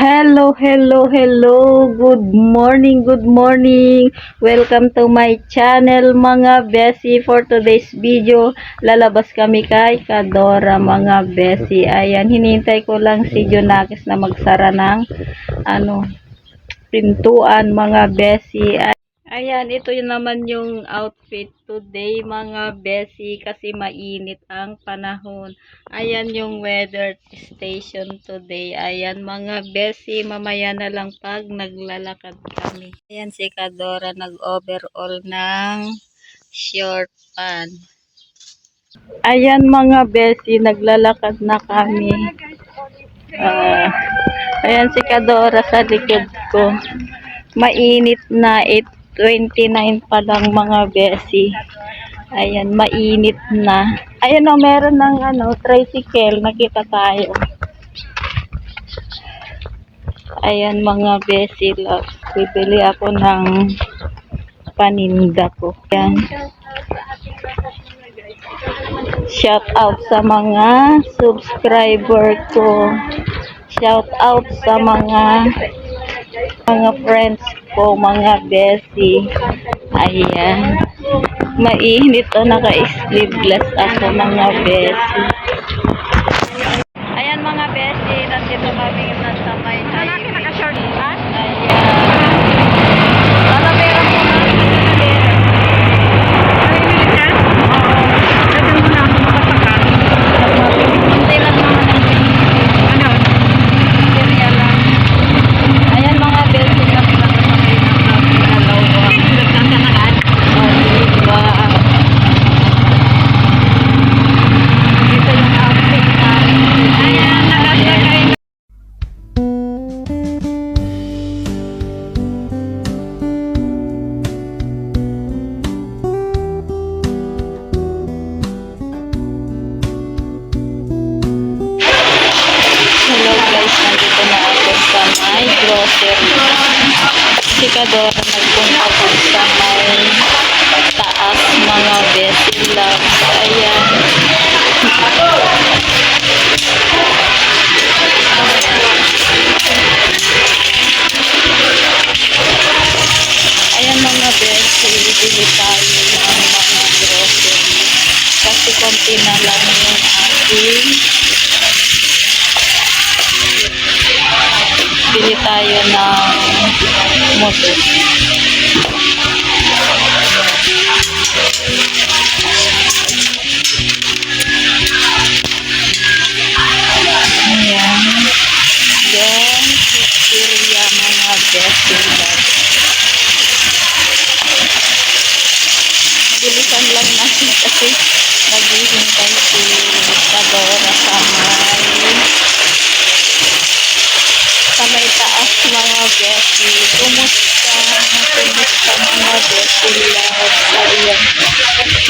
Hello, hello, hello. Good morning, good morning. Welcome to my channel mga besi. For today's video, lalabas kami kay Kadora mga besi. Ayan, hinintay ko lang si Jonakis na magsara ng ano, pintuan mga besi. Ayan, ito yun naman yung outfit today mga besi kasi mainit ang panahon. Ayan yung weather station today. Ayan mga besi, mamaya na lang pag naglalakad kami. Ayan si Kadora nag-overall ng short pan. Ayan mga besi, naglalakad na kami. Ah, ayan si Kadora sa likod ko. Mainit na 8.29 pa lang mga besi. Ayan, mainit na. Ayan o, meron ng ano, tricycle. Nakita tayo. Ayan mga besi love. Bibili ako ng paninda ko. Ayan. Shout out sa mga subscriber ko. Shout out sa mga mga friends ko, mga besi. Ayan. Mainit o naka-sleeveless ako mga besi. Ayan mga besi, nandito kami nasa may pa? Ayan. Si bili tayo ng motor.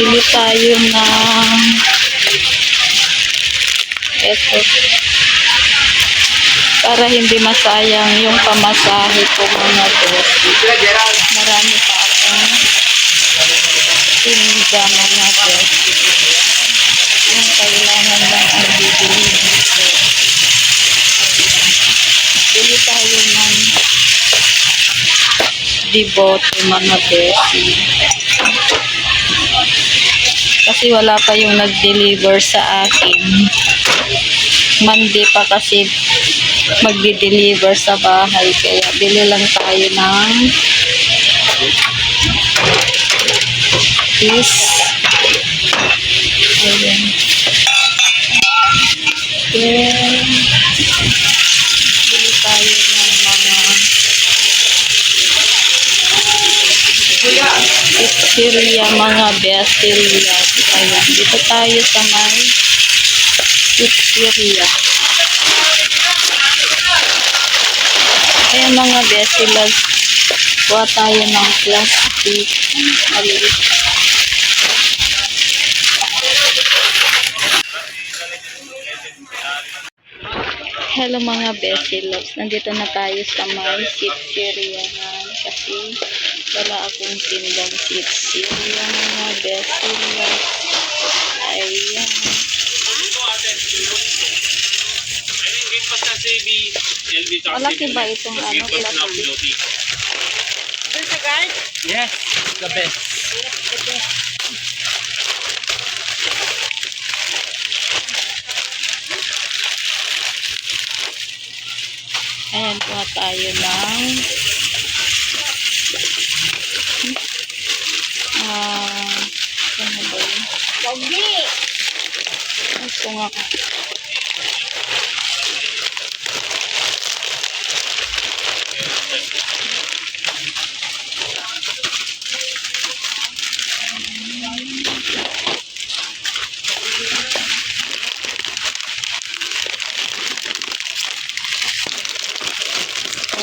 Pili tayo ng eto. Para hindi masayang yung pamasahe ko mga besi. Marami pa akong tinda mga besi. Yung kailangan lang ang bibili dito. Bili tayo ng dibote mga besi. Kasi wala pa yung nag-deliver sa akin. Monday pa kasi magdi-deliver sa bahay. Kaya bili lang tayo ng is Ayan. Then, bili tayo ng mga pizzeria, mga bestseller. Ayan, dito tayo sa may pizzeria. Ayan mga bestseller. Kuha tayo ng plastic. Maliit. Hello mga Bessie Loves. Nandito na tayo sa may pizzeria kasi wala akong tindang pizzeria mga. Ayan. Ay, hindi basta si B. Malaki ba itong ano? Doon sa guard? Yes, the best. Ayan, kuha tayo ng ah, ano ba yun? Pogi! Ito nga.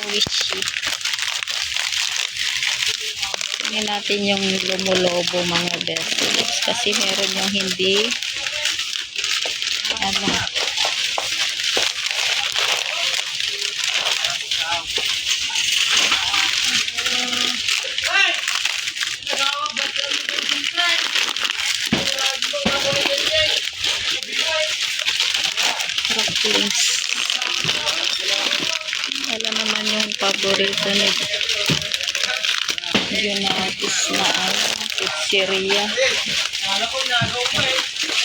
Oishi. Tingnan natin yung lumulobo mga vegetables kasi meron yung hindi Junatis na ano, pizzeria.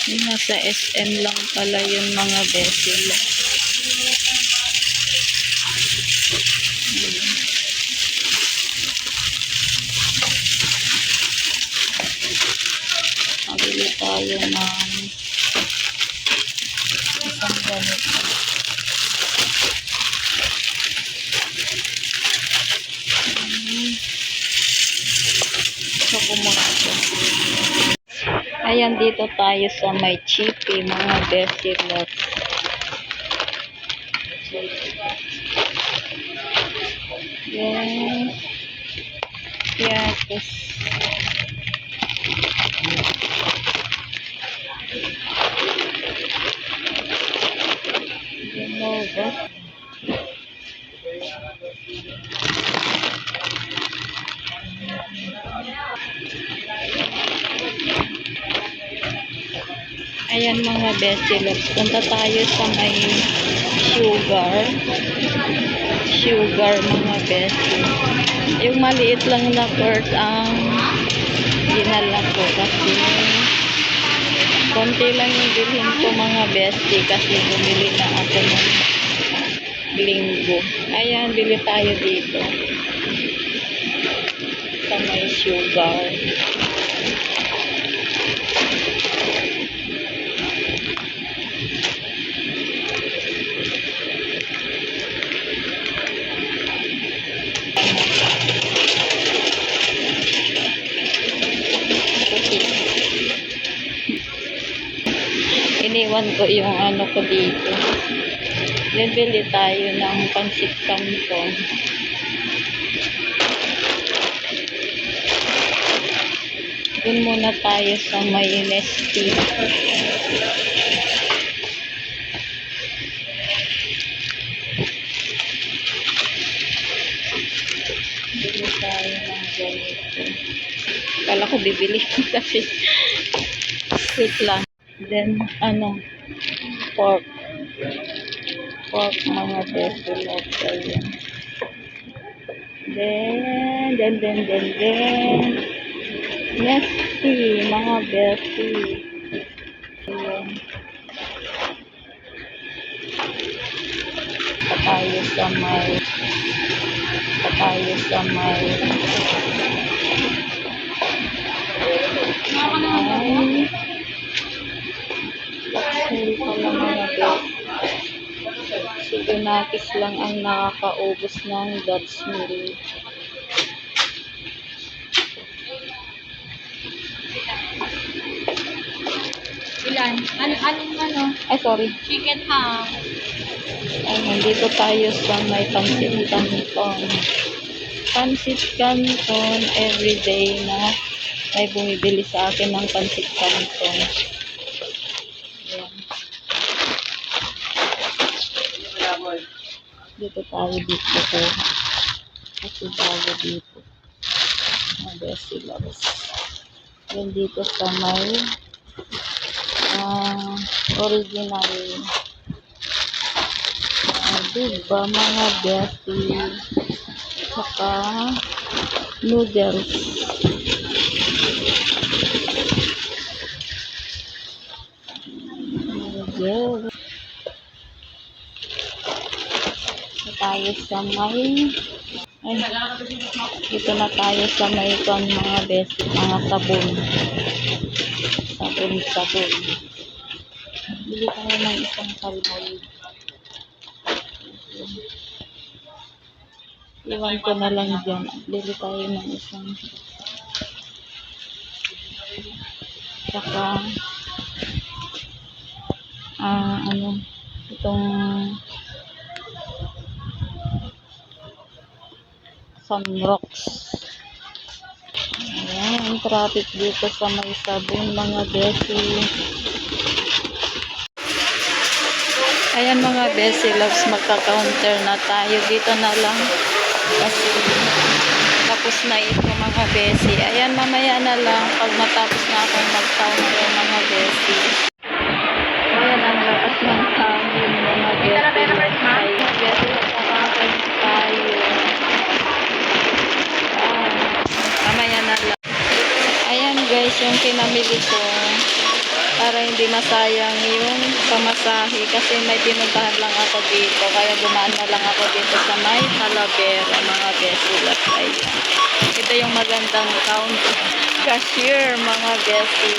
Yung nasa SM lang pala yung mga besil Mabili tayo ng isang ganito. Mm. So, kumakto. Ayan, dito tayo sa may chippy, mga besilot. Yan. Yatos. Genova. Mga besilots. Punta tayo sa may sugar. Sugar mga besi. Yung maliit lang na purse ang dinala ko kasi konti lang yung bilhin ko mga besti kasi bumili na ako ng linggo. Ayan, bili tayo dito. Sa may sugar. Iniwan ko yung ano ko dito. Bibili tayo ng pansit canton. Doon muna tayo sa may Inesti. Bili tayo ng ganito. Kala ko bibili kasi wait lang. Then, ano, pork. Pork mga besilot. Ayan. Then, then, then, then, then. Nesty, mga besi. Ayan. Pa tayo sa may pa tayo sa may ay Laksil Si Donakis lang ang nakakaubos ng Dutch meal. Ilan? Ano, anong ano? Ay, sorry. Chicken ham. Ay, nandito tayo sa may pansit canton. Pansit canton everyday na may bumibili sa akin ng pansit canton. Dito tayo dito ko. Kasi bago dito. Mga silos. Yan dito sa may ah original diba mga besi? Saka noodles. Noodles. Tayo sa may ay, dito na tayo sa may kang mga besi, mga sabon. Sabon, sabon. Bili tayo ng isang palmolive. Iwan ko na lang dyan. Bili tayo ng isang saka ah ano itong sunrocks ayan traffic dito sa may sabon mga besi ayan mga besi loves magka-counter na tayo. Dito na lang. Kasi tapos na ito mga besi ayan mamaya na lang. Pag matapos na akong mag-counter mga besi ayan ang lakas ng hangin mga besi yung pinamili ko para hindi masayang yung pamasahe kasi may pinuntahan lang ako dito. Kaya gumaan na lang ako dito sa may Talavera mga besilas ayan. Ito yung magandang count cashier mga besi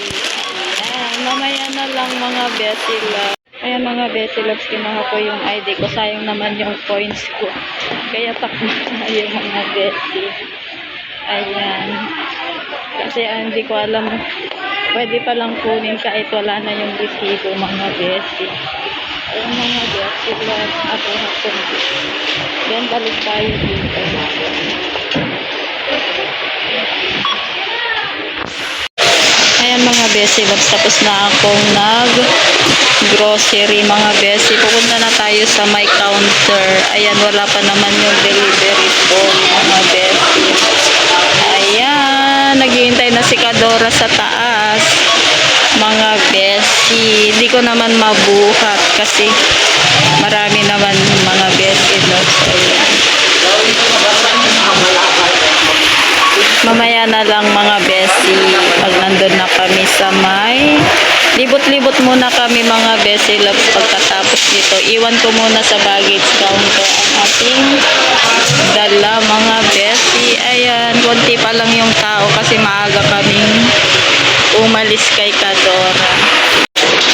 ayan. Mamaya na lang mga besilas ayan mga besilas kinuha ko yung ID ko. Sayang naman yung coins ko. Kaya takbo tayo mga besi ayan kasi ah, hindi ko alam. Pwede pa lang kunin kahit wala na yung resibo mga besi ayun mga besi love ako hapon then balik tayo dito. Ayan mga besi tapos na akong nag grocery mga besi pupunta na tayo sa my counter. Ayan wala pa naman yung delivery phone mga besi naghihintay na si Kadora sa taas. Mga besi hindi ko naman mabuhat kasi marami naman mga besi loves ayan mamaya na lang mga besi pag nandun na kami sa may libot-libot muna kami mga besi loves pagkatapos dito iwan ko muna sa baggage counter ang ating dala mga besi ayan konti pa lang yung tao kasi maaga kaming umalis kay Kadora.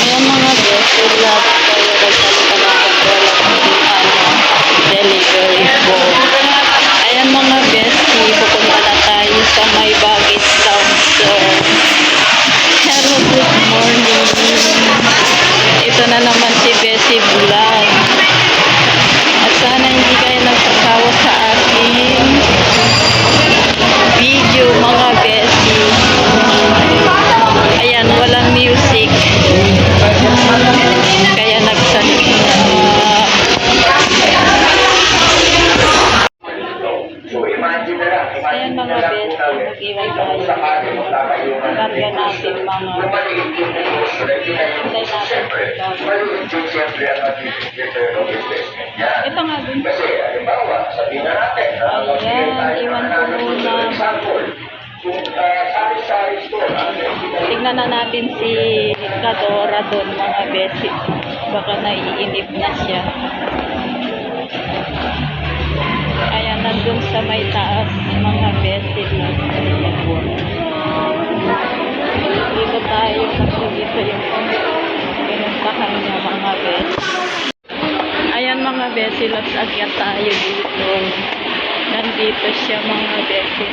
Ayan mga besi loves kayo nagsalita na Kadora ano, delivery mga besi pupunta na tayo sa may baggage counter hello good morning na naman si Bessie Vlog baka naiinip na siya. Ayan nandun sa may taas mga besi lang dito tayo kasi dito yung pinuntahan niya mga besi ayan mga besi loves agyat tayo dito. Nandito siya mga besi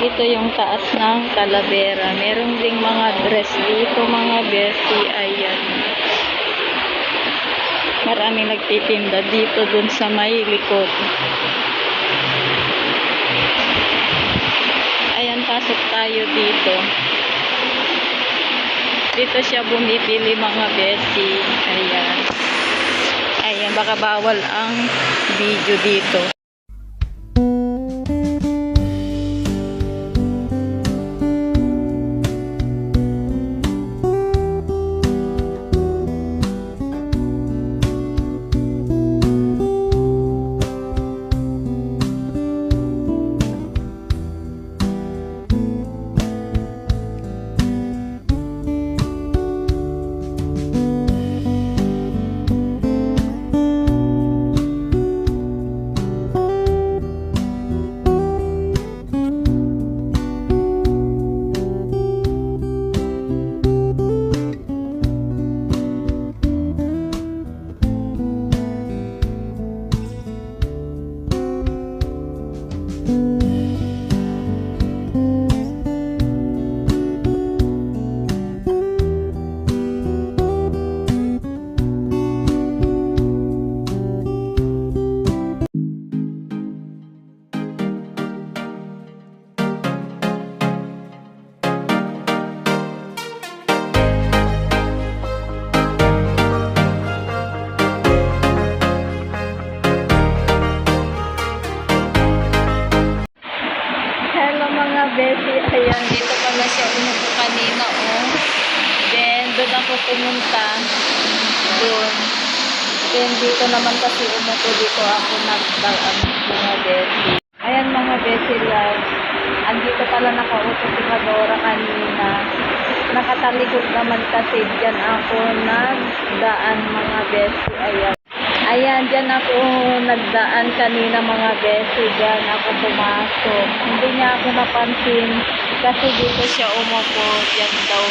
dito yung taas ng Calavera. Meron ding mga dress dito, mga besti. Ayan. Maraming nagtitinda dito dun sa may likod. Ayan, pasok tayo dito. Dito siya bumibili mga besti. Ayan. Ayan, baka bawal ang video dito. Pumunta doon. Then dito naman kasi umupo dito ako nagdaan mga besi. Ayan mga besi love. Andito pala nakaupo si Kadora kanina. Nakatalikod naman kasi dyan ako nagdaan mga besi. Ayan. Ayan, dyan ako nagdaan kanina mga besi. Dyan ako pumasok. Hindi niya ako napansin kasi dito siya umupo. Dyan daw.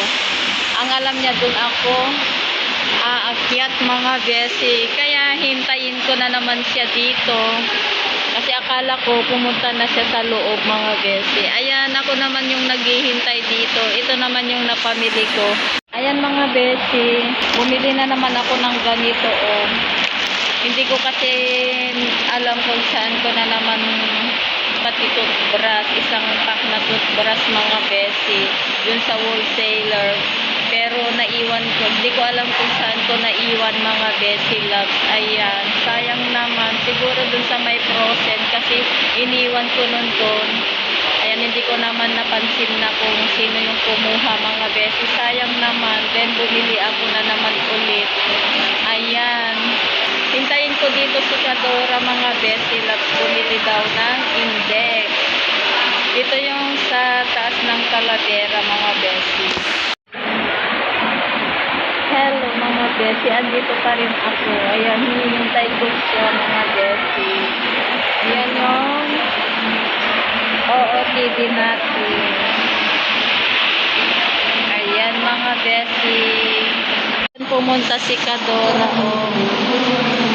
Ang alam niya doon ako aakyat mga besi. Kaya hintayin ko na naman siya dito. Kasi akala ko pumunta na siya sa loob mga besi. Ayan, ako naman yung naghihintay dito. Ito naman yung napamili ko. Ayan mga besi, bumili na naman ako ng ganito oh. Hindi ko kasi alam kung saan ko na naman pati toothbrush, isang pack na toothbrush mga besi, dun sa wholesaler. Pero naiwan ko, hindi ko alam kung saan ko naiwan mga besi loves. Ayan, sayang naman. Siguro dun sa may frozen kasi iniwan ko nun dun. Ayan, hindi ko naman napansin na kung sino yung kumuha mga besi. Sayang naman. Then bumili ako na naman ulit. Ayan. Hintayin ko dito si Kadora mga besi loves. Bumili daw ng index. Dito yung sa taas ng Talavera mga besi. Hello besi, andito pa rin ako. Ayan, hinihintay ko siya mga besi. Ayan yung Oo, TV natin. Ayan mga besi. Pumunta si Kadora oh.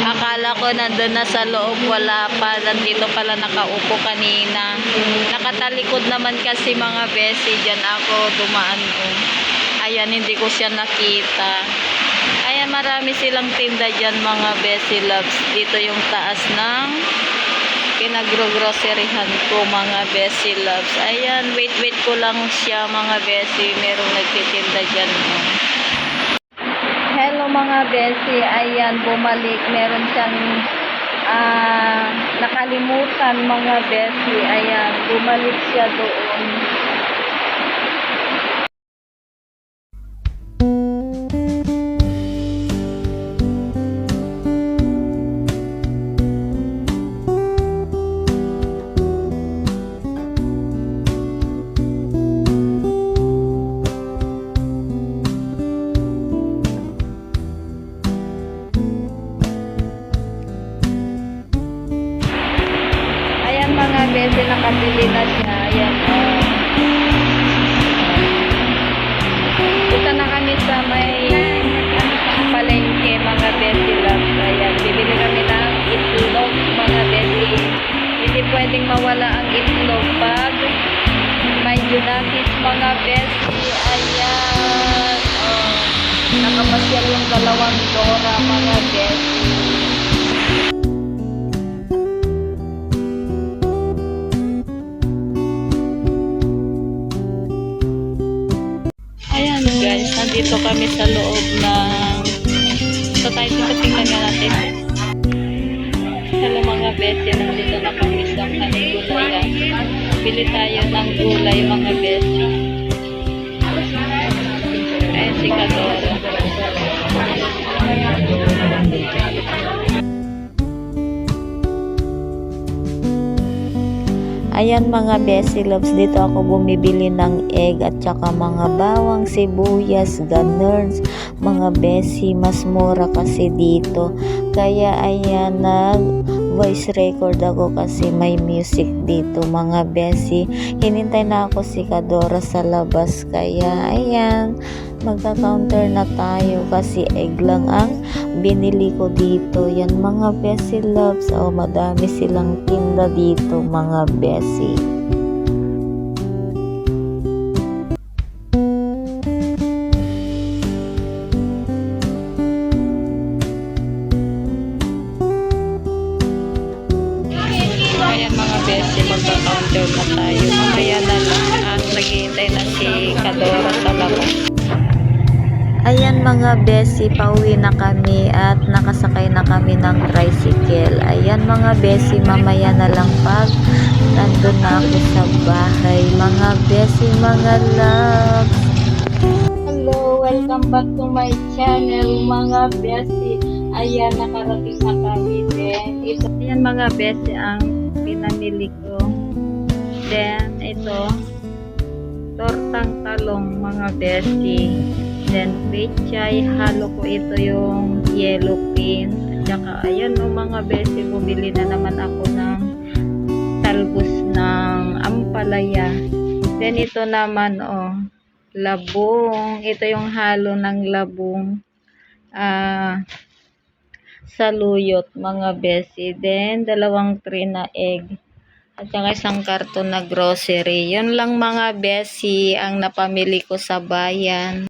Akala ko nandun na sa loob, wala pa. Nandito pala nakaupo kanina. Nakatalikod naman kasi mga besi. Diyan ako dumaan oh. Ayan, hindi ko siya nakita. Marami silang tinda dyan mga besi loves. Dito yung taas ng pinagro-groceryhan ko mga besi loves. Ayan, wait wait ko lang siya mga besi. Merong nagtitinda dyan. Hello mga besi. Ayan, bumalik. Meron siyang ah, nakalimutan mga besi. Ayan, bumalik siya doon. Besi, nakabili na siya. Ayan, oh. Punta na kami sa may palengke mga besi loves. Ayan, bibili kami ng itlog mga besi. Hindi pwedeng mawala ang itlog pag may junakis mga besi. Ayan, oh. Nakapasyal yung dalawang dora mga besi. Nandito kami sa loob ng... So tayo dito tingnan nga natin. Hello mga besi, nandito na kami sa kanigulayan. Bili tayo ng gulay mga besi. Ayan si Kadoro. Ayan mga besi loves, dito ako bumibili ng egg at saka mga bawang, sibuyas, ganers, mga besi, mas mura kasi dito. Kaya ayan, nag voice record ako kasi may music dito mga besi. Hinintay na ako si Kadora sa labas kaya ayan, magka-counter na tayo kasi egg lang ang binili ko dito. Yan mga besi loves. Oh, madami silang tinda dito mga besi. Ayan mga besi, magka-counter na tayo. Mamaya na lang at naghihintay na si Kadora sa labas. Ayan mga besi, pauwi na kami nakasakay na kami ng tricycle. Ayan mga besi, mamaya na lang pag nandun na ako sa bahay. Mga besi, mga loves. Hello, welcome back to my channel mga besi. Ayan, nakarating na kami din. Ito, ayan mga besi ang pinamili ko. Then, ito, tortang talong mga besi. Then, pechay, halo ko ito yung yellow pin. At saka, ayan o mga besi, bumili na naman ako ng talbos ng ampalaya. Then, ito naman, oh, labong. Ito yung halo ng labong. Ah, saluyot, mga besi. Then, dalawang tray na egg. At saka isang karton na grocery. Yun lang mga besi ang napamili ko sa bayan.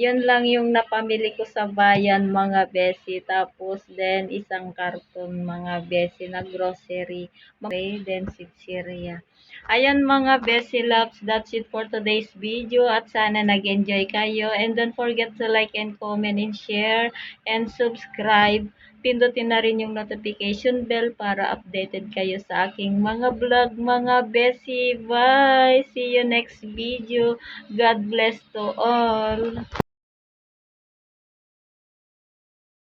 Yun lang yung napamili ko sa bayan mga besi. Tapos then isang karton mga besi na grocery. Okay, then sitseria. Ayan mga besi loves, that's it for today's video at sana nag-enjoy kayo and don't forget to like and comment and share and subscribe. Pindutin na rin yung notification bell para updated kayo sa aking mga vlog mga besi. Bye! See you next video. God bless to all.